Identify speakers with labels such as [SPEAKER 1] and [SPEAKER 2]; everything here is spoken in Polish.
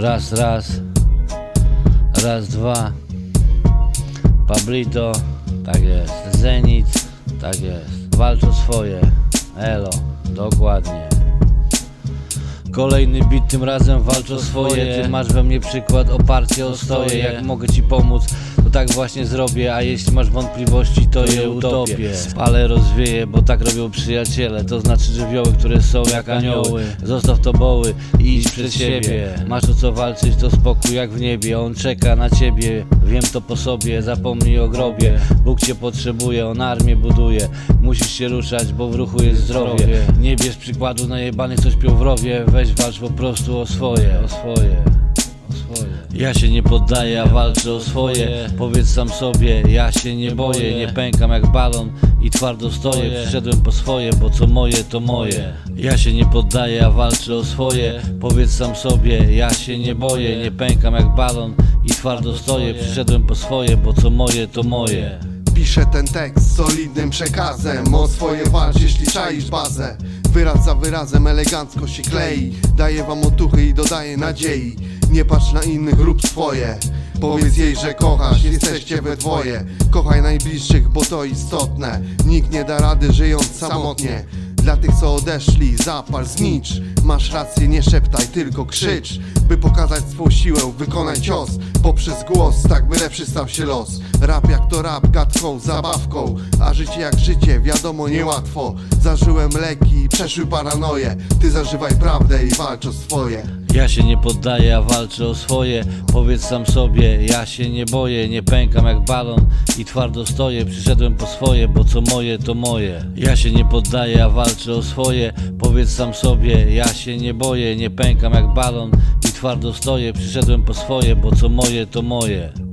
[SPEAKER 1] Raz, raz. Raz, dwa. Pablito. Tak jest. Zenit. Tak jest. Walcz o swoje. Elo. Dokładnie. Kolejny bit, tym razem walcz o swoje. Ty masz we mnie przykład, oparcie o stoję. Jak mogę ci pomóc, to tak właśnie zrobię. A jeśli masz wątpliwości, to je utopię. Spalę, rozwieję, bo tak robią przyjaciele. To znaczy żywioły, które są jak anioły Zostaw to boły i idź przed siebie. Masz o co walczyć, to spokój jak w niebie. On czeka na ciebie, wiem to po sobie. Zapomnij o grobie, Bóg cię potrzebuje On armię buduje, musisz się ruszać, bo w ruchu jest zdrowie. Nie bierz przykładu na jebanych, co śpią w rowie. Weź walcz po prostu o swoje, o swoje o swoje. Ja się nie poddaję, a walczę o swoje. Powiedz sam sobie, ja się nie boję. Nie pękam jak balon i twardo stoję. Przyszedłem po swoje, bo co moje to moje. Ja się nie poddaję, a walczę o swoje. Powiedz sam sobie, ja się nie boję. Nie pękam jak balon i twardo stoję. Przyszedłem po swoje, bo co moje to moje.
[SPEAKER 2] Piszę ten tekst z solidnym przekazem. O swoje walcz, jeśli czaisz bazę Wyraz za wyrazem elegancko się klei. Daję wam otuchy i dodaję nadziei. Nie patrz na innych, rób swoje. Powiedz jej, że kochasz, jesteście we dwoje. Kochaj najbliższych, bo to istotne. Nikt nie da rady żyjąc samotnie dla tych co odeszli, zapal, znicz. Masz rację, nie szeptaj, tylko krzycz. By pokazać swą siłę, wykonaj cios. Poprzez głos, tak by lepszy stał się los. Rap jak to rap, gadką, zabawką. A życie jak życie, wiadomo niełatwo. Zażyłem leki, przeszły paranoje. Ty zażywaj prawdę i walcz o swoje
[SPEAKER 1] Ja się nie poddaję, a walczę o swoje. Powiedz sam sobie, ja się nie boję. Nie pękam jak balon i twardo stoję. Przyszedłem po swoje, bo co moje to moje. Ja się nie poddaję, a walczę o swoje. Powiedz sam sobie, ja się nie boję. Nie pękam jak balon i twardo stoję. Przyszedłem po swoje, bo co moje to moje